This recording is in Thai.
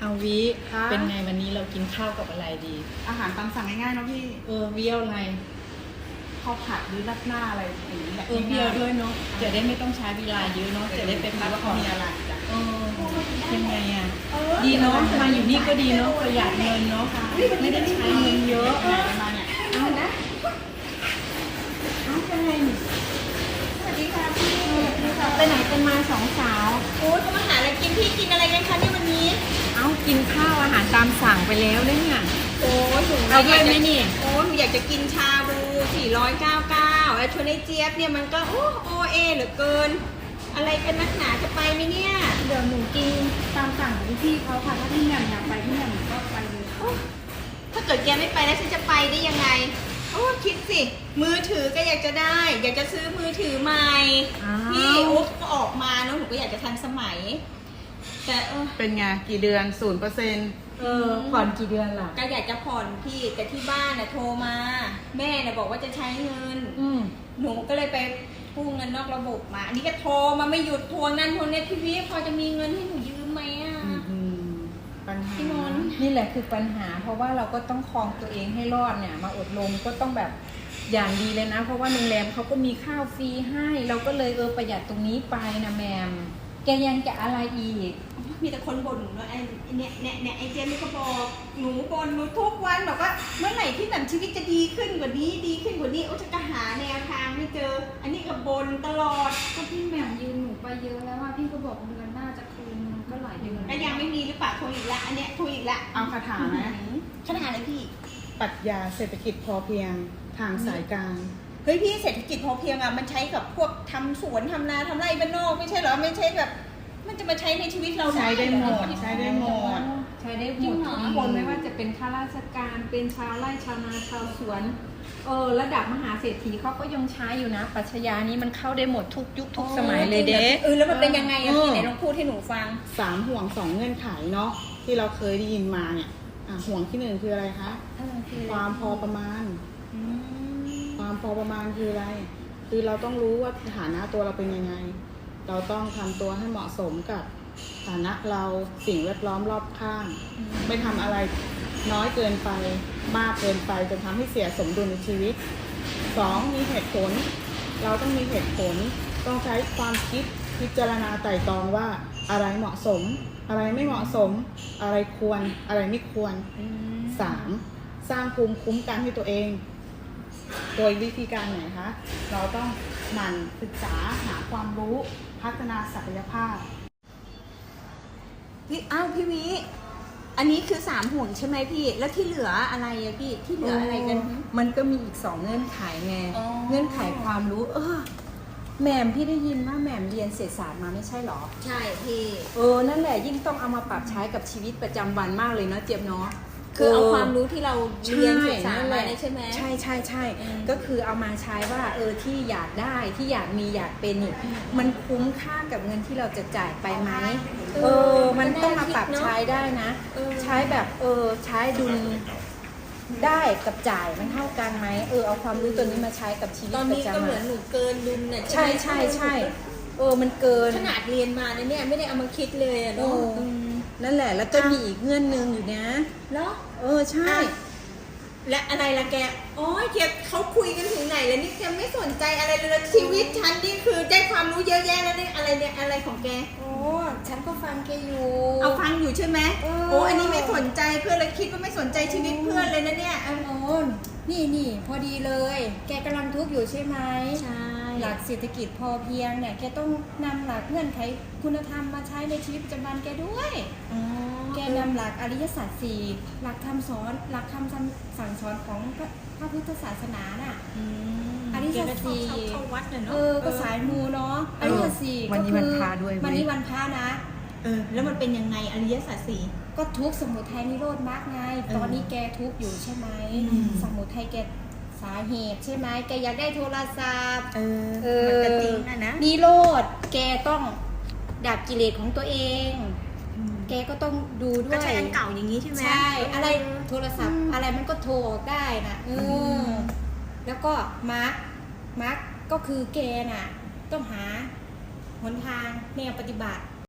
เอาวิคะ เป็นไงวันนี้เรากินข้าวกับอะไรดี อาหารตามสั่งง่ายๆเนาะพี่เออวิเอาอะไรข้าวผัดหรือรัดหน้าอะไรอย่างนี้แหละเออเพียวด้วยเนาะจะได้ไม่ต้องใช้เวลาเยอะเนาะจะได้ไปพักว่าผ่อนมีอะไรจ้ะเออเป็นไงอะดีเนาะมาอยู่นี่ก็ดีเนาะประหยัดเงินเนาะไม่ได้ใช้เงินเยอะไหนมาเนี่ยเอานะเอาเป็นไงนี่สวัสดีค่ะพี่ไปไหนกันมาสองสาว โอ้ยเขามาหาอะไรกินพี่กินอะไรกันคะเนี่ยวันนี้เอา กินข้าวอาหารตามสั่งไปแล้วเนี่ยโอ้ยหนูเอาด้วยไหมนี่โอ้ยหนูอยากจะกินชาบู 499แล้วชวนไอ้เจี๊ยบเนี่ยมันก็โอ้โอเอเหลือเกิน อะไรกันนักหนาจะไปไหมเนี่ย เดี๋ยวหนูกินตามสั่งของพี่เขาค่ะ ถ้าพี่แหม่มอยากไปพี่แหม่มก็ไปเลยโอ้ถ้าเกิดแกไม่ไปแล้วฉันจะไปได้ยังไง โอ้คิดสิ มือถือก็อยากจะได้ อยากจะซื้อมือถือใหม่อ้าวพี่โอ๊ก็ออกมาเนอะหนูก็อยากจะทันสมัย แต่เออเป็นไงกี่เดือนศูนย์เปอร์เซ็นต์เออผ่อนกี่เดือนล่ะก็อยากจะผ่อนพี่แต่ที่บ้านน่ะโทรมา แม่น่ะบอกว่าจะใช้เงิน อืมหนูก็เลยไปกู้เงินนอกระบบมา อันนี้ก็โทรมาไม่หยุดทวงนั่นทวงนี่พี่วิพอจะมีเงินให้หนูยืมไหมอะปัญหาพี่มนต์ นี่แหละคือปัญหา เพราะว่าเราก็ต้องครองตัวเองให้รอดเนี่ย มาอดลมก็ต้องแบบอย่างดีเลยนะ เพราะว่าโรงแรมเขาก็มีข้าวฟรีให้ เราก็เลยเออประหยัดตรงนี้ไปนะแมม แกยังจะอะไรอีก มีแต่คนบ่นหนูเนอะไอ้เนี่ยเนี่ยเนี่ยไอ้เจมส์นี่ก็บอกหนูบ่นหนูทุกวันบอกว่าเมื่อไหร่ที่แบบชีวิตจะดีขึ้นกว่านี้ดีขึ้นกว่านี้โอ้จะกระหาแนวทางไม่เจอ อันนี้ก็บ่นตลอดก็พี่แหม่มยืมหนูไปเยอะแล้วว่าพี่ก็บอกเดือนหน้าจะคืนมันก็หลายเดือนก็ยังไม่มีหรือเปล่าโทรอีกละอันเนี้ยโทรอีกละเอาคาถาไหมขนาดอะไรพี่ปรัชญาเศรษฐกิจพอเพียงทางสายกลาง เฮ้ยพี่เศรษฐกิจพอเพียงอะมันใช้กับพวกทำสวนทำนาทำไร่บ้านนอกไม่ใช่เหรอไม่ใช่แบบ มันจะมาใช้ในชีวิตเราใช้ได้หมดเรอใช้ได้หมดใช้ได้หจริมงดเหรอทุกคนไม่ว่าจะเป็นข้าราชการเป็นชาวไร่ชาวนาชาวสวนเออระดับมหาเศรษฐีเขาก็ยังใช้อยู่นะปรัชญานี้มันเข้าได้หมดทุกยุคทุกสมัยเลยเด้เออแล้วมันเป็นยังไงอะเออพี่ไหนลองพูดให้หนูฟังสามห่วงสองเงื่อนไขเนาะที่เราเคยได้ยินมาเนี่ยอะห่วงที่หนึ่งคืออะไรคะความพอประมาณ ความพอประมาณคืออะไร คือเราต้องรู้ว่าฐานะตัวเราเป็นยังไง เราต้องทำตัวให้เหมาะสมกับฐานะเราสิ่งแวดล้อมรอบข้าง ไม่ทำอะไรน้อยเกินไปมากเกินไปจนทำให้เสียสมดุลในชีวิตสองมีเหตุผล เราต้องมีเหตุผล ต้องใช้ความคิดพิจารณาไตร่ตรองว่าอะไรเหมาะสม อะไรไม่เหมาะสม อะไรควร อะไรไม่ควรสามสร้างภูมิคุ้มกันให้ตัวเอง โดยวิธีการไหนคะ เราต้องหมั่นศึกษาหาความรู้พัฒนาศักยภาพพี่อ้าวพี่วิอันนี้คือสามห่วงใช่ไหมพี่ แล้วที่เหลืออะไรอะพี่ ที่เหลืออะไรกัน มันก็มีอีกสองเงื่อนไขไง อ๋อ เงื่อนไขความรู้ เออแหม่มพี่ได้ยินว่าแหม่มเรียนเศรษฐศาสตร์มาไม่ใช่เหรอ ใช่พี่ เออ นั่นแหละยิ่งต้องเอามาปรับใช้กับชีวิตประจำวันมากเลยเนาะเจี๊ยบเนาะ คือเอาความรู้ที่เราเรียนศึกษานั่นแหมาละเนี่ยใช่ไหมใช่ใช่ใช่อืมก็คือเอามาใช้ว่าเออที่อยากได้ที่อยากมีอยากเป็นนี่มันคุ้มค่ากับเงินที่เราจะจ่ายไปไหมเออ มันต้องมาปรับใช้ได้นะเออใช้แบบเออใช้ดุลได้กับจ่ายมันเท่ากันไหมเออเอาความรู้ตัวนี้มาใช้กับชีวิตตอนประนี้ก็จำเหมืวัอนนหนูเกินดุลน่ะใช่ไหมใช่ใช่เออมันเกินขนาดเรียนมาเนี่ยไม่ได้เอามาคิดเลยอะเอเนาะอ นั่นแหละ แล้วก็มีอีกเงื่อนหนึงอยู่นะแล้วเออใช่และอะไรล่ะแก โอ้ยแกเขาคุยกันถึงไหนแล้วนี่แกไม่สนใจอะไรเลยนะชีวิตฉันนี่คือได้ความรู้เยอะแยะแล้วเนี่ยอะไรเนี่ยอะไรของแก โอ้ฉันก็ฟังแกอยู่ เอาฟังอยู่ใช่ไหมเออ โอ้อันนี้ไม่สนใจเพื่อนเลยคิดว่าไม่สนใจชีวิตเพื่อนเลยนะเนี่ยเอาโอ้นี่ นี่พอดีเลย แกกำลังทุกข์อยู่ใช่ไหมใช่หลักเศรษฐกิจพอเพียงเนี่ยแกต้องนำหลักเงื่อนไขคุณธรรมมาใช้ในชีวิตประจำวันแกด้วย อ๋อแกนำหลักอริยสัจสี่หลักคำสอนหลักคำสั่งสอนของพระพระพุทธศาสนาน่ะ อืมอริยสัจสี่แกก็ชอบเข้าวัดน่ะเนาะ เออก็สายมูเนาะอริยสัจสี่วันก็นี้คืวันพระด้วยเว้ย วันนี้วันพระนะเออแล้วมันเป็นยังไงอริยสัจสี่ ก็ทุกข์สมุทัยนิโรธมรรคไงเออตอนนี้แกทุกข์อยู่ใช่ไหม อืม สมุทัยแกสาเหตุใช่ไหม แกอยากได้โทรศัพท์ เออเอมันอก็จริงนะนะนิโรธ แกต้องดับกิเลสของตัวเองแกก็ต้องดูด้วยก็ใช้อันเก่าอย่างนี้ใช่ไหม ใช่ อะไรโทรศัพท์อะไรมันก็โทรออกได้นะเอออม แล้วก็มาร์คมาร์คก็คือแกน่ะ ต้องหาหนทางแนวปฏิบัติ